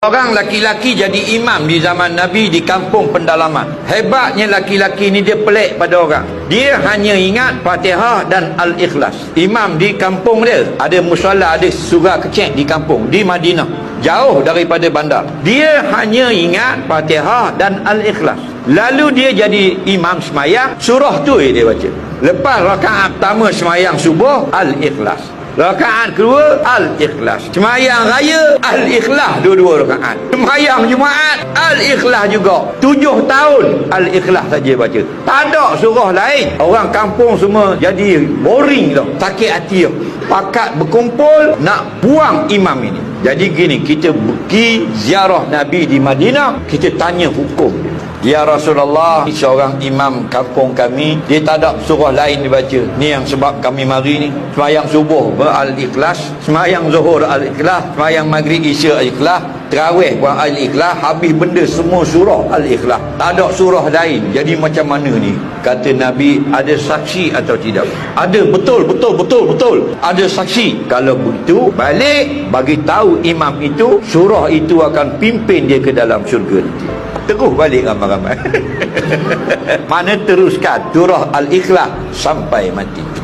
Orang laki-laki jadi imam di zaman Nabi di kampung pendalaman. Hebatnya laki-laki ni dia pelik pada orang. Dia hanya ingat Fatihah dan Al-Ikhlas. Imam di kampung dia ada musola, ada surah kecil di kampung di Madinah. Jauh daripada bandar. Dia hanya ingat Fatihah dan Al-Ikhlas. Lalu dia jadi imam semayang, surah tu dia baca. Lepas rakaat pertama semayang subuh, Al-Ikhlas. Rakaat kedua Al-Ikhlas. Semayang raya Al-Ikhlas. Dua-dua rakaat. Semayang Jumaat Al-Ikhlas juga. Tujuh tahun Al-Ikhlas saja baca. Tak ada surah lain. Orang kampung semua Jadi boring tau. Sakit hati tau. Pakat berkumpul Nak buang imam ini. Jadi gini Kita pergi ziarah Nabi di Madinah Kita tanya hukum dia Ya Rasulullah Seorang imam kampung kami Dia tak ada surah lain dibaca. Ni yang sebab kami mari ni. Semayang subuh Al-Ikhlas Semayang zuhur Al-Ikhlas Semayang maghrib isya Al-Ikhlas Terawih pun Al-Ikhlas Habis benda semua surah Al-Ikhlas Tak ada surah lain. Jadi macam mana ni? Kata Nabi Ada saksi atau tidak? Ada betul betul betul betul. Ada saksi. Kalau begitu Balik Bagi tahu imam itu Surah itu akan pimpin dia ke dalam syurga. Teguh balik ramai-ramai Mana teruskan Surah Al-Ikhlas Sampai mati